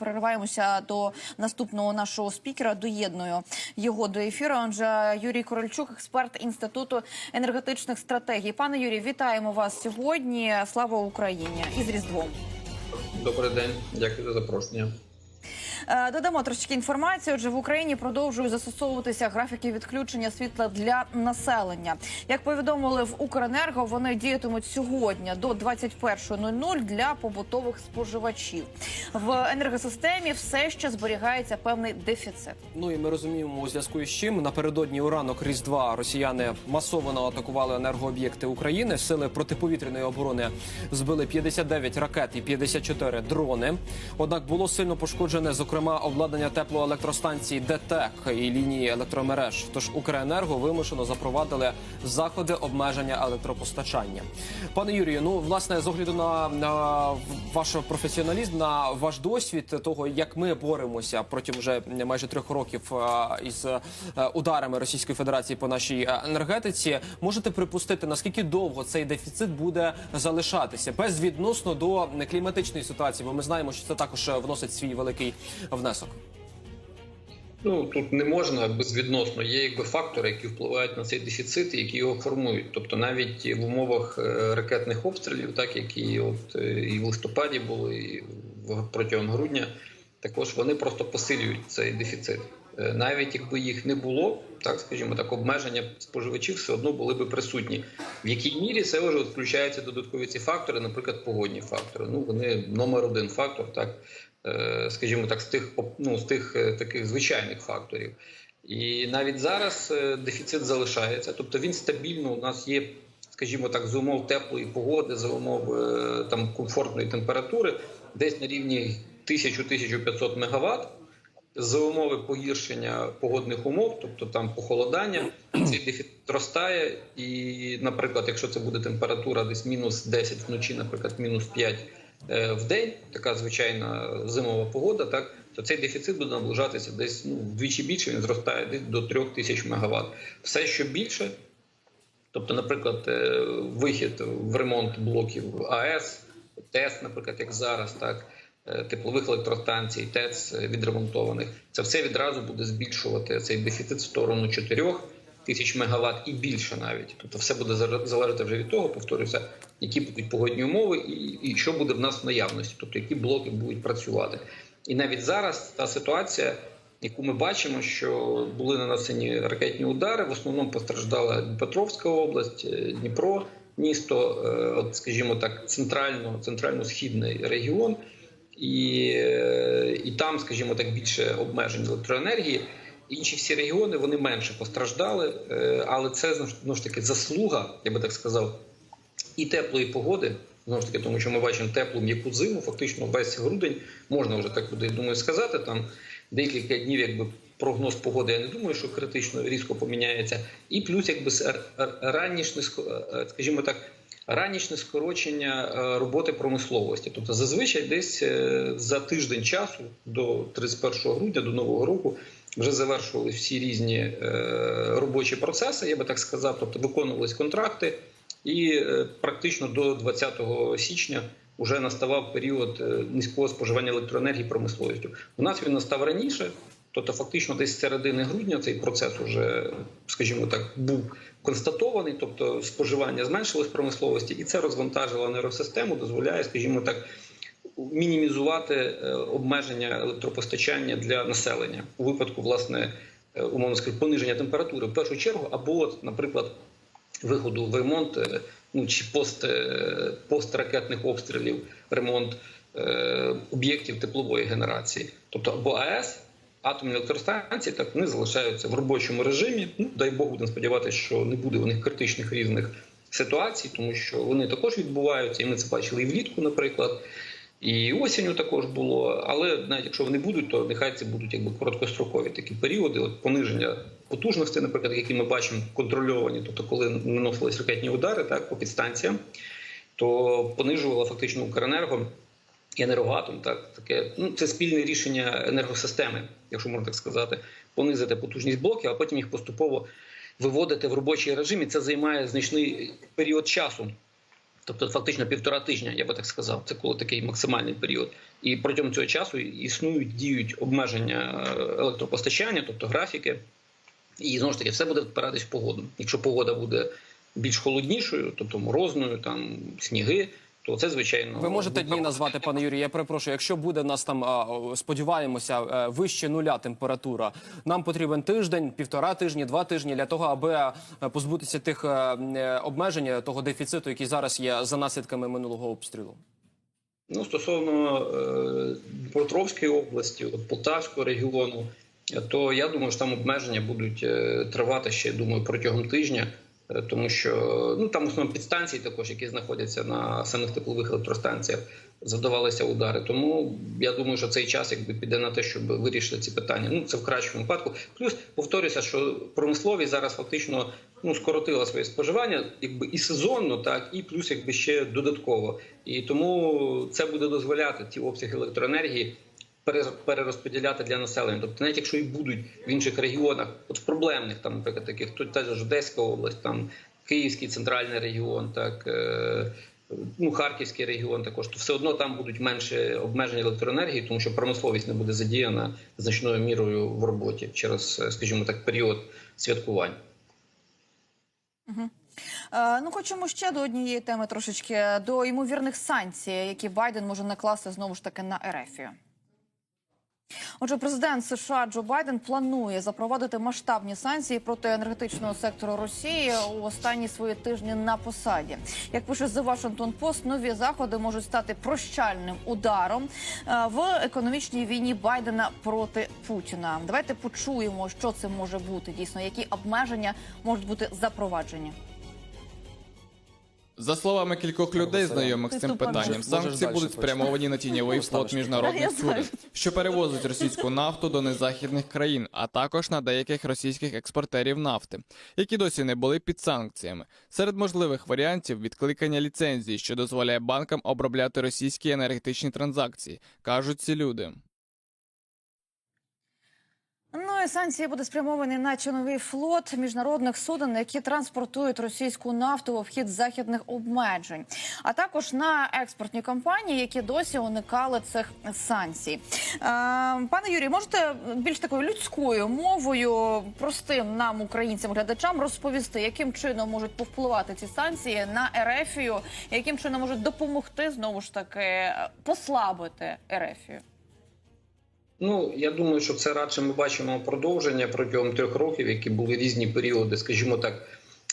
Перериваємося до наступного нашого спікера. Доєдную його до ефіру. Отже, Юрій Корольчук, експерт інституту енергетичних стратегій. Пане Юрій, вітаємо вас сьогодні. Слава Україні і з Різдвом. Добрий день, дякую за запрошення. Е, Додамо трошки інформації. Отже, в Україні продовжують застосовуватися графіки відключення світла для населення. Як повідомили в Укренерго, вони діятимуть сьогодні до 21.00 для побутових споживачів. В енергосистемі все ще зберігається певний дефіцит. Ну і ми розуміємо у зв'язку із чим напередодні у ранок Різдва росіяни масово атакували енергооб'єкти України. Сили протиповітряної оборони збили 59 ракет і 54 дрони. Однак було сильно пошкоджене, зокрема, обладнання теплоелектростанції ДТЕК і лінії електромереж. Тож Укренерго вимушено запровадили заходи обмеження електропостачання. Пане Юрію, ну власне з огляду на, на ваш професіоналізм, на ваш досвід того, як ми боремося протягом вже майже трьох років е, із е, ударами Російської Федерації по нашій е, енергетиці, можете припустити наскільки довго цей дефіцит буде залишатися безвідносно до кліматичної ситуації? Бо ми знаємо, що це також вносить свій великий внесок. Ну тут не можна безвідносно. Є якби фактори, які впливають на цей дефіцит, які його формують. Тобто, навіть в умовах е, ракетних обстрілів, так які от е, і в листопаді були, і протягом грудня, також вони просто посилюють цей дефіцит. Е, Навіть якби їх не було, так скажімо так, обмеження споживачів все одно були би присутні. В якій мірі це вже включаються додаткові ці фактори, наприклад, погодні фактори. Ну вони номер один фактор, так скажімо так, з тих ну, з тих е, таких звичайних факторів. І навіть зараз е, дефіцит залишається, тобто він стабільно у нас є, скажімо так, з умов теплої погоди, за умов е, там комфортної температури, десь на рівні 1000-1500 мегаватт. За умови погіршення погодних умов, тобто там похолодання, цей дефіцит зростає. І, наприклад, якщо це буде температура десь мінус 10 вночі, наприклад, мінус 5 е, в день, така звичайна зимова погода, так то цей дефіцит буде наближатися десь ну, вдвічі більше. Він зростає десь до 3000 мегаватт. Все, що більше, тобто, наприклад, е, вихід в ремонт блоків АЕС, ТЕС, наприклад, як зараз, так е, теплових електростанцій, ТЕЦ е, відремонтованих, це все відразу буде збільшувати цей дефіцит в сторону 4 тисяч мегаватт і більше навіть. Тобто, все буде залежати вже від того, повторюся, які будуть погодні умови, і, і що буде в нас в наявності, тобто які блоки будуть працювати. І навіть зараз та ситуація, яку ми бачимо, що були нанесені ракетні удари, в основному постраждала Дніпропетровська область, е, Дніпро, місто, е, от скажімо так, центрально, центрально-східний регіон, і, е, і там, скажімо так, більше обмежень електроенергії. Інші всі регіони вони менше постраждали, е, але це знову ж таки заслуга, я би так сказав, і теплої погоди. Знову ж таки, тому що ми бачимо теплу м'яку зиму, фактично весь грудень можна вже так буде, думаю, сказати. Там декілька днів, якби прогноз погоди, я не думаю, що критично різко поміняється. І плюс, якби ранішне, е, скажімо так, ранішне скорочення е, роботи промисловості. Тобто, зазвичай десь за тиждень часу до 31 грудня, до нового року. Вже завершували всі різні е, робочі процеси, я би так сказав, тобто виконувались контракти, і е, практично до 20 січня вже наставав період е, низького споживання електроенергії промисловістю. У нас він настав раніше, тобто фактично десь з середини грудня цей процес уже, скажімо так, був констатований, тобто споживання зменшилось в промисловості, і це розвантажило енергосистему, дозволяє, скажімо так, мінімізувати е, обмеження електропостачання для населення у випадку, власне, е, умовно скажу, пониження температури в першу чергу, або, наприклад, виходу в ремонт е, ну чи пост, постракетних обстрілів, ремонт об'єктів теплової генерації, тобто або АЕС. Атомні електростанції так вони залишаються в робочому режимі. Ну дай Бог будемо сподіватися, що не буде у них критичних різних ситуацій, тому що вони також відбуваються, і ми це бачили і влітку, наприклад. І осінню також було, але навіть якщо вони будуть, то нехай це будуть якби короткострокові такі періоди. От пониження потужності, наприклад, які ми бачимо контрольовані, тобто коли наносились ракетні удари, так по підстанціям, то понижувала фактично Укренерго і енергоатом. Так таке ну це спільне рішення енергосистеми, якщо можна так сказати, понизити потужність блоків, а потім їх поступово виводити в робочий режим. І це займає значний період часу. Тобто, фактично півтора тижня, я би так сказав, це коли такий максимальний період. І протягом цього часу існують діють обмеження е, електропостачання, тобто графіки. І знову ж таки, все буде впиратись в погоду. Якщо погода буде більш холоднішою, тобто морозною, там сніги, то це звичайно Ви можете дні назвати, пане Юрію. Я перепрошую. Якщо буде нас там сподіваємося е, вище нуля температура, нам потрібен тиждень, півтора тижні, два тижні для того, аби е, позбутися тих е, обмежень, того дефіциту, який зараз є за наслідками минулого обстрілу. Ну, стосовно Дніпропетровської області, Полтавського регіону, то я думаю, що там обмеження будуть тривати ще думаю протягом тижня, тому що ну там основно підстанції, також які знаходяться на самих теплових електростанціях, завдавалися удари. Тому я думаю, що цей час якби піде на те, щоб вирішити ці питання. Ну це в кращому випадку. Плюс повторюся, що промисловість зараз фактично ну скоротила своє споживання, якби і сезонно, так і плюс, якби ще додатково. І тому це буде дозволяти ті обсяги електроенергії перерозподіляти для населення. Тобто, навіть якщо і будуть в інших регіонах, от в проблемних там, наприклад, таких то та ж Одеська область, там Київський центральний регіон, так. е, Ну, Харківський регіон також, то все одно там будуть менше обмежень електроенергії, тому що промисловість не буде задіяна значною мірою в роботі через, е, скажімо так, період святкувань. Е, Ну, хочемо ще до однієї теми трошечки до ймовірних санкцій, які Байден може накласти знову ж таки на Ерефію. Отже, президент США Джо Байден планує запровадити масштабні санкції проти енергетичного сектору Росії у останні свої тижні на посаді. Як пише The Washington Post, нові заходи можуть стати прощальним ударом е, в економічній війні Байдена проти Путіна. Давайте почуємо, що це може бути дійсно, які обмеження можуть бути запроваджені. За словами кількох людей, знайомих з цим питанням, санкції будуть спрямовані на тіньовий флот міжнародних суден, що перевозить російську нафту до незахідних країн, а також на деяких російських експортерів нафти, які досі не були під санкціями. Серед можливих варіантів відкликання ліцензії, що дозволяє банкам обробляти російські енергетичні транзакції, кажуть ці люди. Ну і санкції будуть спрямовані на чиновий флот міжнародних суден, які транспортують російську нафту в обхід західних обмежень, а також на експортні компанії, які досі уникали цих санкцій. Е, пане Юрій, можете більш такою людською мовою, простим нам, українцям, глядачам, розповісти, яким чином можуть повпливати ці санкції на Ерефію, яким чином можуть допомогти знову ж таки послабити Ерефію? Ну я думаю, що це радше ми бачимо продовження протягом трьох років, які були різні періоди, скажімо так.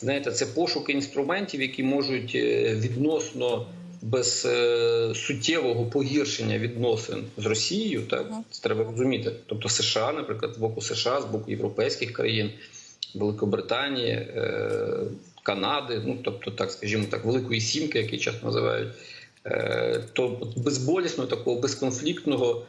Знаєте, це пошуки інструментів, які можуть е, відносно без е, суттєвого погіршення відносин з Росією, так це треба розуміти. Тобто США, наприклад, з боку США, з боку європейських країн, Великобританії, е, Канади, ну тобто, так скажімо так, Великої Сімки, які часто називають, то от безболісного, такого безконфліктного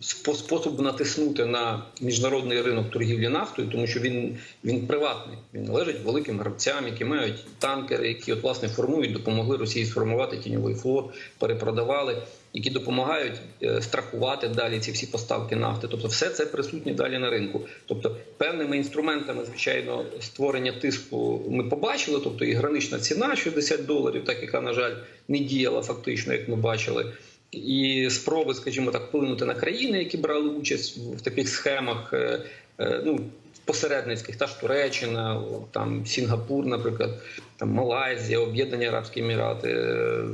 способу натиснути на міжнародний ринок торгівлі нафтою, тому що він, він приватний, він належить великим гравцям, які мають танкери, які от власне формують, допомогли Росії сформувати тіньовий флот, перепродавали, які допомагають е, страхувати далі ці всі поставки нафти. Тобто, все це присутнє далі на ринку. Тобто, певними інструментами, звичайно, створення тиску ми побачили. Тобто, і гранична ціна 60 доларів, так яка на жаль не діяла фактично, як ми бачили. І спроби, скажімо так, вплинути на країни, які брали участь в таких схемах, е, е, ну посередницьких, та ж Туреччина, там Сінгапур, наприклад, там Малайзія, Об'єднані Арабські Емірати, е,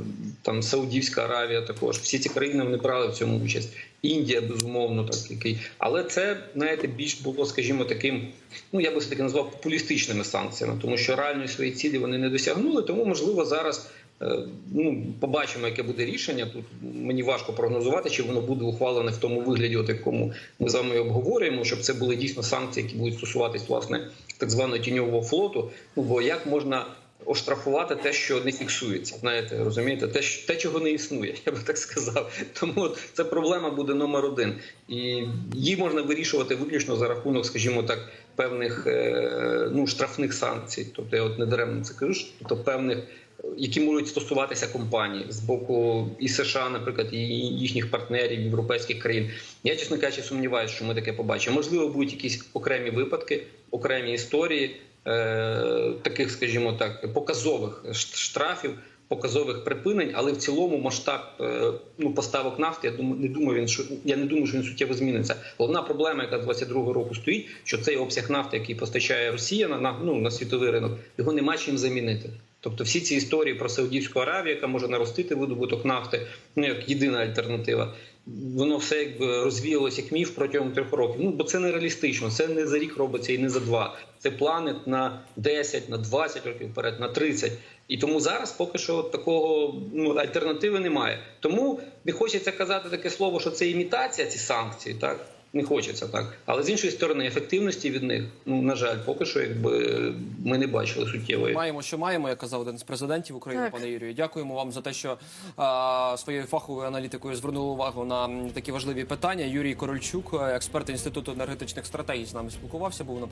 там Саудівська Аравія. Також всі ці країни вони брали в цьому участь. Індія, безумовно, так який, але це знаєте більш було, скажімо, таким. Ну я би все таки назвав популістичними санкціями, тому що реальної своєї цілі вони не досягнули. Тому можливо зараз. Е, Ну, побачимо, яке буде рішення. Тут мені важко прогнозувати, чи воно буде ухвалене в тому вигляді, от якому ми з вами обговорюємо, щоб це були дійсно санкції, які будуть стосуватись власне так званого тіньового флоту. Ну бо як можна оштрафувати те, що не фіксується, знаєте, розумієте, те, що- те, чого не існує, я би так сказав. Тому це проблема буде номер один, і її можна вирішувати виключно за рахунок, скажімо так, певних е, ну штрафних санкцій. Тобто я от недаремно це кажу, тобто певних які можуть стосуватися компаній з боку і США, наприклад, і їхніх партнерів європейських країн. Я чесно кажучи, сумніваюся, що ми таке побачимо. Можливо, будуть якісь окремі випадки, окремі історії таких, скажімо так, показових штрафів. показових припинень, але в цілому масштаб е, ну поставок нафти. Я думаю, не думаю, він що я не думаю, що він суттєво зміниться. Головна проблема, яка з 22-го року стоїть, що цей обсяг нафти, який постачає Росія на ну на світовий ринок, його нема чим замінити. Тобто всі ці історії про Саудівську Аравію, яка може наростити видобуток нафти, ну як єдина альтернатива, воно все якби розвіялося як міф протягом трьох років. Ну бо це нереалістично. Це не за рік робиться і не за два. Це плани на 10, на 20 років вперед, на 30. І тому зараз поки що такого ну альтернативи немає. Тому не хочеться казати таке слово, що це імітація, ці санкції, так. Не хочеться так, але з іншої сторони, ефективності від них, ну на жаль, поки що, якби ми не бачили суттєвої. Маємо, що маємо, як казав один з президентів України, Так. пане Юрію. Дякуємо вам за те, що а, своєю фаховою аналітикою звернули увагу на такі важливі питання. Юрій Корольчук, експерт інституту енергетичних стратегій, з нами спілкувався. Був на